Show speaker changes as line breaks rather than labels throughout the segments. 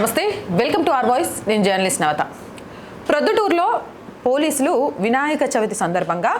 నమస్తే welcome to R voice. నేను journalist నవత. ప్రొద్దుటూరులో పోలీసులు వినాయక చవితి సందర్భంగా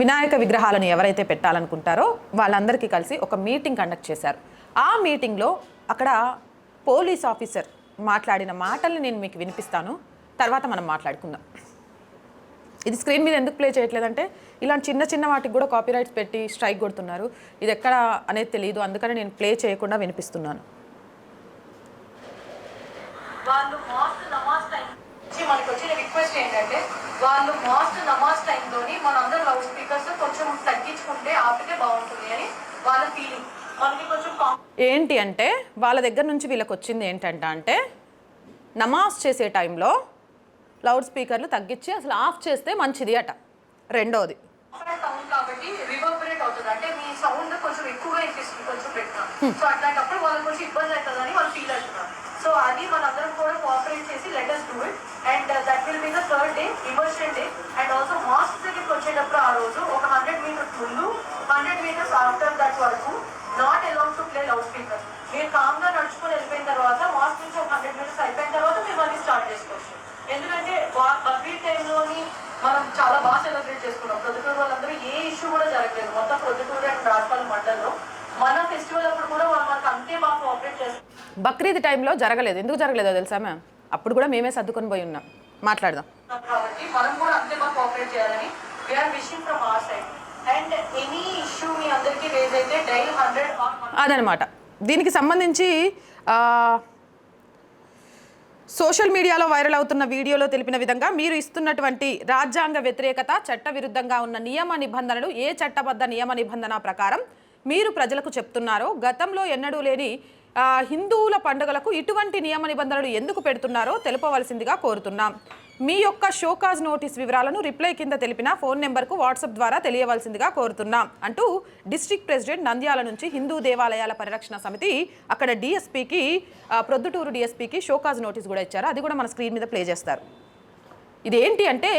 వినాయక విగ్రహాలను ఎవరైతే పెట్టాలనుకుంటారో వాళ్ళందరికీ కలిసి ఒక మీటింగ్ కండక్ట్ చేశారు. ఆ మీటింగ్లో అక్కడ పోలీస్ ఆఫీసర్ మాట్లాడిన మాటల్ని నేను మీకు వినిపిస్తాను. తర్వాత మనం మాట్లాడుకుందాం. ఇది స్క్రీన్ మీద ఎందుకు ప్లే చేయట్లేదంటే ఇలాంటి చిన్న చిన్న వాటికి కూడా కాపీరైట్స్ పెట్టి స్ట్రైక్ కొడుతున్నారు. ఇది ఎక్కడ అనేది తెలియదు అందుకని నేను ప్లే చేయకుండా వినిపిస్తున్నాను.
వాళ్ళు మాస్ట్ నమాజ్ టైం మనకి వచ్చిన రిక్వెస్ట్ ఏంటంటే వాళ్ళు మాస్ట్ నమాజ్ టైంలోని మన అందరు లౌడ్ స్పీకర్స్ కొంచెం తగ్గించుకుంటే ఆపితే బాగుంటుంది అని వాళ్ళ ఫీలింగ్ మనకి కొంచెం కాం-
ఏంటి అంటే వాళ్ళ దగ్గర నుంచి వీళ్ళకి వచ్చింది ఏంటంట అంటే నమాజ్ చేసే టైంలో లౌడ్ స్పీకర్లు తగ్గించి అసలు ఆఫ్ చేస్తే మంచిది అట. రెండోది.
సౌండ్ కాబట్టి రివర్బరేట్ అవుతుంది. అంటే మీ సౌండ్ కొంచెం ఎక్కువగా వినిపిస్తుంది కొంచెం పెట్టినా సో అట్లాంటప్పుడు వాళ్ళకి కొంచెం ఇబ్బంది అవుతుందని వాళ్ళు ఫీల్ అవుతున్నారు సో అది మనందరం కూడా కోఆపరేట్ చేసి let's do it and that will be the third day immersion day and also mosque దగ్గరికి వచ్చేటప్పుడు ఆ రోజు ఒక హండ్రెడ్ మీటర్స్ ముందు హండ్రెడ్ మీటర్స్ ఆఫ్టర్ దట్ వరకు not allowed to play loud speaker మీరు కామ్గా నడుచుకొని వెళ్ళిపోయిన తర్వాత మాస్క్ నుంచి ఒక హండ్రెడ్ మీటర్స్ అయిపోయిన తర్వాత మీరు మళ్ళీ స్టార్ట్ చేసుకోవచ్చు ఎందుకంటే వా- బక్రీద్ టైంలోని మనం చాలా బాగా సెలబ్రేట్ చేసుకున్నాం ప్రొద్దుటూరు వాళ్ళందరూ ఏ ఇష్యూ కూడా జరగలేదు మొత్తం ప్రొద్దుటూరు అండ్ రాజపాలెం మండలంలో మన ఫెస్టివల్ అప్పుడు కూడా వాళ్ళు మనకు అంతే బాగా కోఆపరేట్ చేస్తారు
బక్రీద్ టైంలో జరగలేదు. ఎందుకు జరగలేదో తెలుసా మ్యామ్ అప్పుడు కూడా మేమే సర్దుకొని పోయి ఉన్నాం. మాట్లాడదాం.
కాబట్టి మనం కూడా అంతే బాగా కోఆపరేట్ చేయాలని we are wishing from our side and any issue మీ అందరికీ రేజ్ అయితే డైల్ హండ్రెడ్
అదనమాట. దీనికి సంబంధించి సోషల్ మీడియాలో వైరల్ అవుతున్న వీడియోలో తెలిపిన విధంగా మీరు ఇస్తున్నటువంటి రాజ్యాంగ వ్యతిరేకత చట్ట విరుద్ధంగా ఉన్న నియమ నిబంధనలు ఏ చట్టబద్ధ నియమ నిబంధన ప్రకారం మీరు ప్రజలకు చెప్తున్నారో గతంలో ఎన్నడూ లేని హిందువుల పండుగలకు ఇటువంటి నియమ నిబంధనలు ఎందుకు పెడుతున్నారో తెలుపవలసిందిగా కోరుతున్నాం. మీ యొక్క షోకాజ్ నోటీస్ వివరాలను రిప్లై కింద తెలిపిన ఫోన్ నెంబర్కు వాట్సాప్ ద్వారా తెలియవలసిందిగా కోరుతున్నాం. అంటూ డిస్ట్రిక్ట్ ప్రెసిడెంట్ నంద్యాల నుంచి హిందూ దేవాలయాల పరిరక్షణ సమితి అక్కడ డిఎస్పీకి ప్రొద్దుటూరు డిఎస్పీకి షోకాజ్ నోటీస్ కూడా ఇచ్చారు. అది కూడా మన స్క్రీన్ మీద ప్లే చేస్తారు. ఇదేంటి అంటే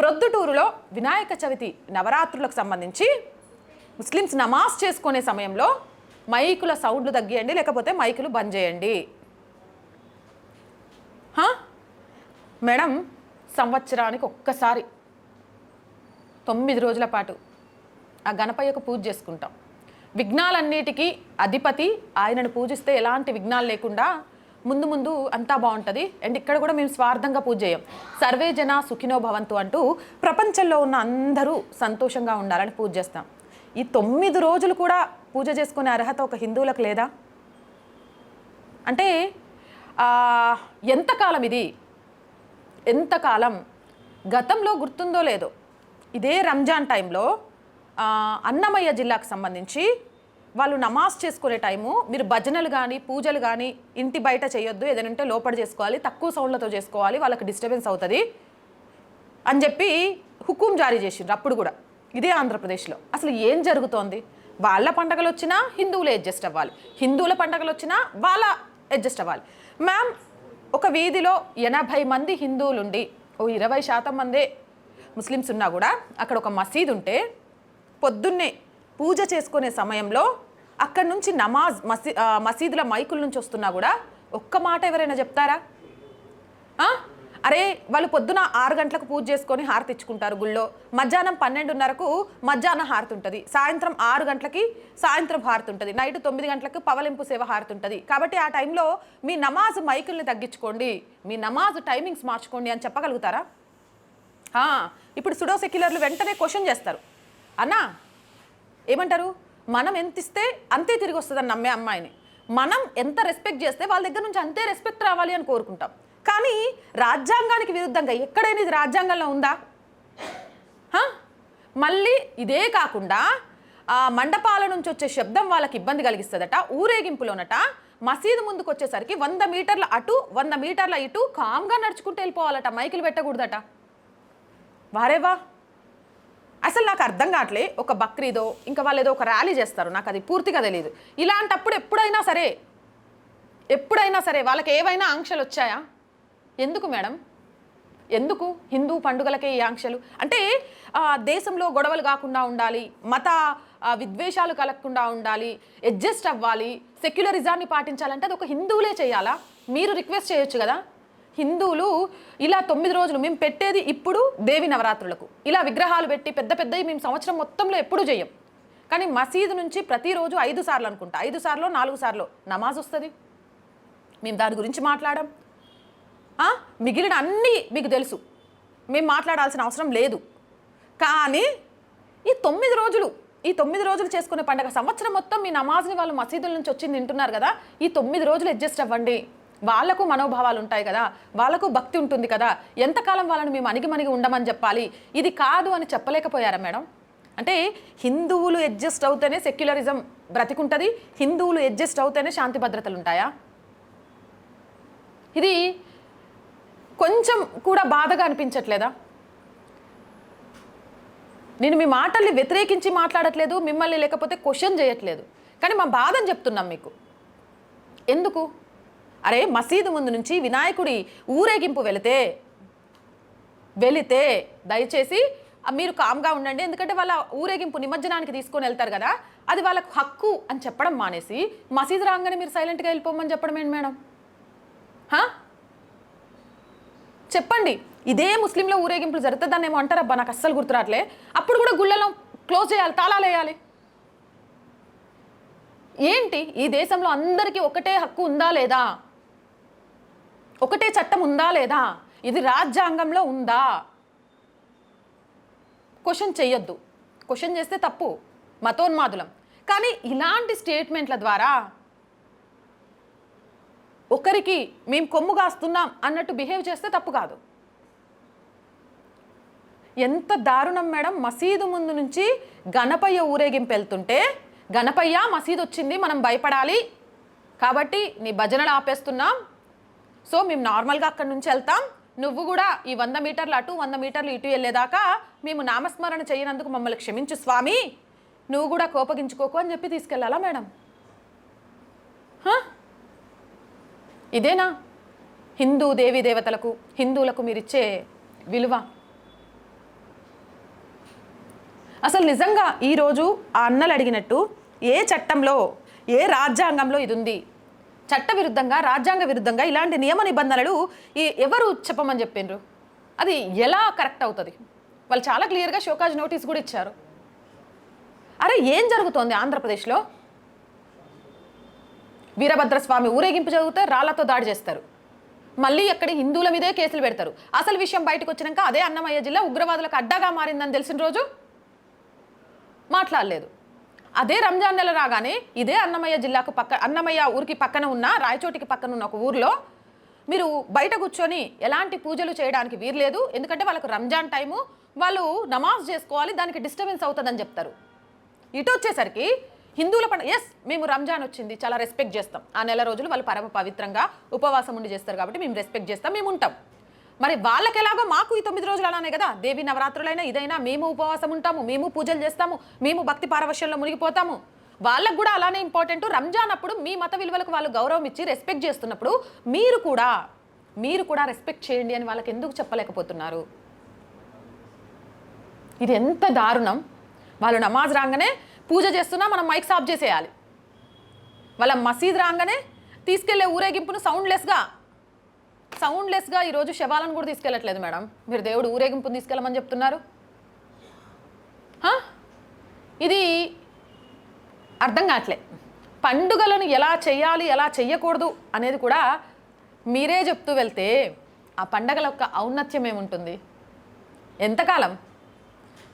ప్రొద్దుటూరులో వినాయక చవితి నవరాత్రులకు సంబంధించి ముస్లిమ్స్ నమాజ్ చేసుకునే సమయంలో మైకుల సౌండ్లు తగ్గియండి లేకపోతే మైకులు బంద్ చేయండి. మేడం సంవత్సరానికి ఒక్కసారి తొమ్మిది రోజుల పాటు ఆ గణపయ్యకు పూజ చేసుకుంటాం. విఘ్నాలన్నిటికీ అధిపతి ఆయనను పూజిస్తే ఎలాంటి విఘ్నాలు లేకుండా ముందు ముందు అంతా బాగుంటుంది. అండ్ ఇక్కడ కూడా మేము స్వార్థంగా పూజ చేయం. సర్వే జన సుఖినో భవంతు అంటూ ప్రపంచంలో ఉన్న అందరూ సంతోషంగా ఉండాలని పూజ చేస్తాం. ఈ తొమ్మిది రోజులు కూడా పూజ చేసుకునే అర్హత ఒక హిందువులకు లేదా? అంటే ఎంతకాలం ఇది? ఎంతకాలం? గతంలో గుర్తుందో లేదో. ఇదే రంజాన్ టైంలో అన్నమయ్య జిల్లాకు సంబంధించి వాళ్ళు నమాజ్ చేసుకునే టైము మీరు భజనలు కానీ పూజలు కానీ ఇంటి బయట చేయొద్దు ఏదైనా ఉంటే లోపల చేసుకోవాలి తక్కువ సౌండ్లతో చేసుకోవాలి వాళ్ళకి డిస్టర్బెన్స్ అవుతుంది అని చెప్పి హుకుం జారీ చేసిండ్రు అప్పుడు కూడా. ఇదే ఆంధ్రప్రదేశ్లో. అసలు ఏం జరుగుతోంది? వాళ్ళ పండగలు వచ్చినా హిందువులు అడ్జస్ట్ అవ్వాలి. హిందువుల పండగలు వచ్చినా వాళ్ళ అడ్జస్ట్ అవ్వాలి. మ్యామ్ ఒక వీధిలో ఎనభై మంది హిందువులుండి ఓ ఇరవై శాతం మందే ముస్లిమ్స్ ఉన్నా కూడా అక్కడ ఒక మసీద్ ఉంటే పొద్దున్నే పూజ చేసుకునే సమయంలో అక్కడి నుంచి నమాజ్ మసీ మసీదుల మైకుల నుంచి వస్తున్నా కూడా ఒక్క మాట ఎవరైనా చెప్తారా? అరే వాళ్ళు పొద్దున ఆరు గంటలకు పూజ చేసుకొని హారతి ఇచ్చుకుంటారు గుళ్ళో. మధ్యాహ్నం పన్నెండున్నరకు మధ్యాహ్నం హారతి ఉంటుంది. సాయంత్రం ఆరు గంటలకి సాయంత్రం హారతి ఉంటుంది. నైట్ తొమ్మిది గంటలకు పవలింపు సేవ హారతి ఉంటుంది. కాబట్టి ఆ టైంలో మీ నమాజ్ మైకుల్ని తగ్గించుకోండి. మీ నమాజ్ టైమింగ్స్ మార్చుకోండి అని చెప్పగలుగుతారా? ఇప్పుడు సుడో సెక్యులర్లు వెంటనే క్వశ్చన్ చేస్తారు. అన్నా ఏమంటారు? మనం ఎంత ఇస్తే అంతే తిరిగి వస్తుందని నమ్మే అమ్మాయిని. మనం ఎంత రెస్పెక్ట్ చేస్తే వాళ్ళ దగ్గర నుంచి అంతే రెస్పెక్ట్ రావాలి అని కోరుకుంటాం. కానీ రాజ్యాంగానికి విరుద్ధంగా ఎక్కడైనా ఇది రాజ్యాంగంలో ఉందా? మళ్ళీ ఇదే కాకుండా ఆ మండపాల నుంచి వచ్చే శబ్దం వాళ్ళకి ఇబ్బంది కలిగిస్తుందట ఊరేగింపులోనట. మసీదు ముందుకు వచ్చేసరికి వంద మీటర్ల అటు వంద మీటర్ల ఇటు కామ్గా నడుచుకుంటూ వెళ్ళిపోవాలట మైకులు పెట్టకూడదట. వారేవా అసలు నాకు అర్థం కావట్లే ఒక బక్రీదో ఇంకా వాళ్ళు ఏదో ఒక ర్యాలీ చేస్తారు నాకు అది పూర్తిగా తెలియదు ఇలాంటప్పుడు ఎప్పుడైనా సరే ఎప్పుడైనా సరే వాళ్ళకి ఏవైనా ఆంక్షలు వచ్చాయా? ఎందుకు మేడం? ఎందుకు? హిందూ పండుగలకే ఈ ఆంక్షలు? అంటే దేశంలో గొడవలు కాకుండా ఉండాలి మత విద్వేషాలు కలగకుండా ఉండాలి అడ్జస్ట్ అవ్వాలి సెక్యులరిజాన్ని పాటించాలంటే అది ఒక హిందువులే చేయాలా? మీరు రిక్వెస్ట్ చేయొచ్చు కదా? హిందువులు ఇలా తొమ్మిది రోజులు మేము పెట్టేది ఇప్పుడు దేవి నవరాత్రులకు. ఇలా విగ్రహాలు పెట్టి పెద్ద పెద్దవి మేము సంవత్సరం మొత్తంలో ఎప్పుడు చేయం. కానీ మసీదు నుంచి ప్రతిరోజు ఐదు సార్లు అనుకుంటా. ఐదు సార్లు నాలుగు సార్లు నమాజ్ వస్తుంది. మేము దాని గురించి మాట్లాడాం. మిగిలిన అన్నీ మీకు తెలుసు. మేము మాట్లాడాల్సిన అవసరం లేదు. కానీ ఈ తొమ్మిది రోజులు ఈ తొమ్మిది రోజులు చేసుకునే పండగ సంవత్సరం మొత్తం మీ నమాజ్ని వాళ్ళు మసీదుల నుంచి వచ్చింది తింటున్నారు కదా ఈ తొమ్మిది రోజులు అడ్జస్ట్ అవ్వండి. వాళ్ళకు మనోభావాలు ఉంటాయి కదా వాళ్ళకు భక్తి ఉంటుంది కదా ఎంతకాలం వాళ్ళని మేము అణిగి మణిగి ఉండమని చెప్పాలి? ఇది కాదు అని చెప్పలేకపోయారా మేడం? అంటే హిందువులు అడ్జస్ట్ అవుతేనే సెక్యులరిజం బ్రతికుంటుంది హిందువులు అడ్జస్ట్ అవుతేనే శాంతి భద్రతలు ఉంటాయా? ఇది కొంచెం కూడా బాధగా అనిపించట్లేదా? నేను మీ మాటల్ని వ్యతిరేకించి మాట్లాడట్లేదు మిమ్మల్ని లేకపోతే క్వశ్చన్ చేయట్లేదు. కానీ మా బాధని చెప్తున్నాం మీకు. ఎందుకు? అరే మసీదు ముందు నుంచి వినాయకుడి ఊరేగింపు వెళితే వెళితే దయచేసి మీరు కామ్గా ఉండండి. ఎందుకంటే వాళ్ళ ఊరేగింపు నిమజ్జనానికి తీసుకొని వెళ్తారు కదా అది వాళ్ళకు హక్కు అని చెప్పడం మానేసి మసీదు రాగానే మీరు సైలెంట్గా వెళ్ళిపోమని చెప్పడం ఏంటి మేడం? హా? చెప్పండి. ఇదే ముస్లింలో ఊరేగింపులు జరుగుతుందని ఏమో అంటారు అబ్బా నాకు అస్సలు గుర్తురాట్లే అప్పుడు కూడా గుళ్ళలో క్లోజ్ చేయాలి తాళాలు వేయాలి. ఏంటి? ఈ దేశంలో అందరికీ ఒకటే హక్కు ఉందా లేదా? ఒకటే చట్టం ఉందా లేదా? ఇది రాజ్యాంగంలో ఉందా? క్వశ్చన్ చేయొద్దు క్వశ్చన్ చేస్తే తప్పు. మతోన్మాదులం. కానీ ఇలాంటి స్టేట్మెంట్ల ద్వారా ఒకరికి మేము కొమ్ము కాస్తున్నాం అన్నట్టు బిహేవ్ చేస్తే తప్పు కాదు. ఎంత దారుణం మేడం మసీదు ముందు నుంచి గణపయ్య ఊరేగింపు వెళ్తుంటే గణపయ్య మసీదు వచ్చింది మనం భయపడాలి. కాబట్టి నీ భజనలు ఆపేస్తున్నాం. సో మేము నార్మల్గా అక్కడి నుంచి వెళ్తాం. నువ్వు కూడా ఈ వంద మీటర్లు అటు వంద మీటర్లు ఇటు వెళ్ళేదాకా మేము నామస్మరణ చేయనందుకు మమ్మల్ని క్షమించు స్వామి. నువ్వు కూడా కోపగించుకోకు అని చెప్పి తీసుకెళ్ళాలా మేడం? హా? ఇదేనా? హిందూ దేవీ దేవతలకు హిందువులకు మీరిచ్చే విలువ. అసలు నిజంగా ఈరోజు ఆ అన్నలు అడిగినట్టు ఏ చట్టంలో ఏ రాజ్యాంగంలో ఇది ఉంది చట్ట విరుద్ధంగా రాజ్యాంగ విరుద్ధంగా ఇలాంటి నియమ నిబంధనలు ఈ ఎవరు చెప్పమని చెప్పిండ్రు అది ఎలా కరెక్ట్ అవుతుంది? వాళ్ళు చాలా క్లియర్గా షోకాజ్ నోటీస్ కూడా ఇచ్చారు. అరే ఏం జరుగుతోంది ఆంధ్రప్రదేశ్లో? వీరభద్రస్వామి ఊరేగింపు జరిగితే రాళ్ళతో దాడి చేస్తారు. మళ్ళీ ఎక్కడ హిందువుల మీదే కేసులు పెడతారు. అసలు విషయం బయటకు వచ్చినాక అదే అన్నమయ్య జిల్లా ఉగ్రవాదులకు అడ్డాగా మారిందని తెలిసిన రోజు మాట్లాడలేదు. అదే రంజాన్ నెల రాగానే ఇదే అన్నమయ్య జిల్లాకు పక్క అన్నమయ్య ఊరికి పక్కన ఉన్న రాయచోటికి పక్కన ఉన్న ఒక ఊర్లో మీరు బయట కూర్చొని ఎలాంటి పూజలు చేయడానికి వీర్లేదు ఎందుకంటే వాళ్ళకు రంజాన్ టైము వాళ్ళు నమాజ్ చేసుకోవాలి దానికి డిస్టర్బెన్స్ అవుతుందని చెప్తారు. ఇటు వచ్చేసరికి హిందువుల పండుగ. ఎస్ మేము రంజాన్ వచ్చింది. చాలా రెస్పెక్ట్ చేస్తాం. ఆ నెల రోజులు వాళ్ళు పరమ పవిత్రంగా ఉపవాసం ఉండి చేస్తారు కాబట్టి మేము రెస్పెక్ట్ చేస్తాం మేము ఉంటాం. మరి వాళ్ళకి ఎలాగో మాకు ఈ తొమ్మిది రోజులు అలానే కదా? దేవి నవరాత్రులైనా ఇదైనా మేము ఉపవాసం ఉంటాము మేము పూజలు చేస్తాము మేము భక్తి పారవశ్యంలో మునిగిపోతాము. వాళ్ళకు కూడా అలానే ఇంపార్టెంట్ రంజాన్ అప్పుడు మీ మత విలువలకు వాళ్ళు గౌరవం ఇచ్చి రెస్పెక్ట్ చేస్తున్నప్పుడు మీరు కూడా మీరు కూడా రెస్పెక్ట్ చేయండి అని వాళ్ళకి ఎందుకు చెప్పలేకపోతున్నారు? ఇది ఎంత దారుణం. వాళ్ళు నమాజ్ రాగానే పూజ చేస్తున్నా మనం మైక్ ఆఫ్ చేసేయాలి. వాళ్ళ మసీద్ రాగానే తీసుకెళ్ళే ఊరేగింపును సౌండ్లెస్గా సౌండ్లెస్గా ఈరోజు శవాలను కూడా తీసుకెళ్ళట్లేదు మేడం. మీరు దేవుడు ఊరేగింపును తీసుకెళ్ళమని చెప్తున్నారు. ఇది అర్థం కావట్లే. పండుగలను ఎలా చేయాలి ఎలా చేయకూడదు అనేది కూడా మీరే చెప్తూ వెళ్తే ఆ పండగల యొక్క ఔన్నత్యం ఏముంటుంది? ఎంతకాలం?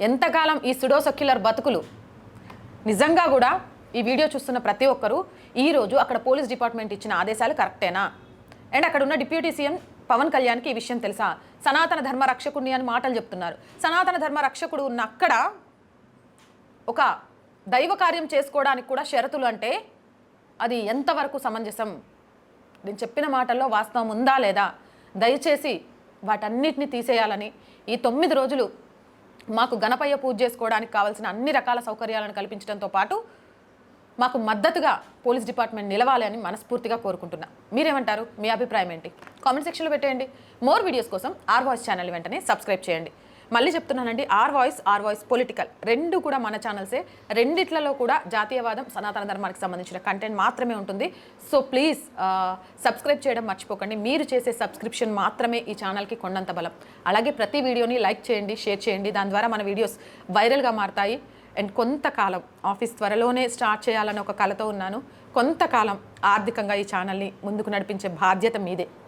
ఎంతకాలం ఈ సుడోసొక్యులర్ బతుకులు నిజంగా కూడా ఈ వీడియో చూస్తున్న ప్రతి ఒక్కరూ ఈరోజు అక్కడ పోలీస్ డిపార్ట్మెంట్ ఇచ్చిన ఆదేశాలు కరెక్టేనా? అండ్ అక్కడ ఉన్న డిప్యూటీ సీఎం పవన్ కళ్యాణ్కి ఈ విషయం తెలుసా? సనాతన ధర్మ రక్షకుడిని అని మాటలు చెప్తున్నారు. సనాతన ధర్మ రక్షకుడు ఉన్న అక్కడ ఒక దైవ కార్యం చేసుకోవడానికి కూడా షరతులు అంటే అది ఎంతవరకు సమంజసం? నేను చెప్పిన మాటల్లో వాస్తవం ఉందా లేదా? దయచేసి వాటన్నిటిని తీసేయాలని ఈ తొమ్మిది రోజులు మాకు గణపయ్య పూజ చేసుకోవడానికి కావాల్సిన అన్ని రకాల సౌకర్యాలను కల్పించడంతో పాటు మాకు మద్దతుగా పోలీస్ డిపార్ట్మెంట్ నిలవాలి అని మనస్ఫూర్తిగా కోరుకుంటున్నా. మీరేమంటారు? మీ అభిప్రాయం ఏంటి? కామెంట్ సెక్షన్లో పెట్టేయండి. మోర్ వీడియోస్ కోసం ఆర్ వాయిస్ ఛానల్ వెంటనే సబ్స్క్రైబ్ చేయండి. మళ్ళీ చెప్తున్నానండి R voice R voice political రెండు కూడా మన ఛానల్సే. రెండిట్లలో కూడా జాతీయవాదం సనాతన ధర్మానికి సంబంధించిన కంటెంట్ మాత్రమే ఉంటుంది. సో ప్లీజ్ సబ్స్క్రైబ్ చేయడం మర్చిపోకండి. మీరు చేసే సబ్స్క్రిప్షన్ మాత్రమే ఈ ఛానల్కి కొండంత బలం. అలాగే ప్రతి వీడియోని లైక్ చేయండి షేర్ చేయండి. దాని ద్వారా మన వీడియోస్ వైరల్గా మారతాయి. అండ్ కొంతకాలం ఆఫీస్ త్వరలోనే స్టార్ట్ చేయాలని ఒక కలతో ఉన్నాను. కొంతకాలం ఆర్థికంగా ఈ ఛానల్ని ముందుకు నడిపించే బాధ్యత మీదే.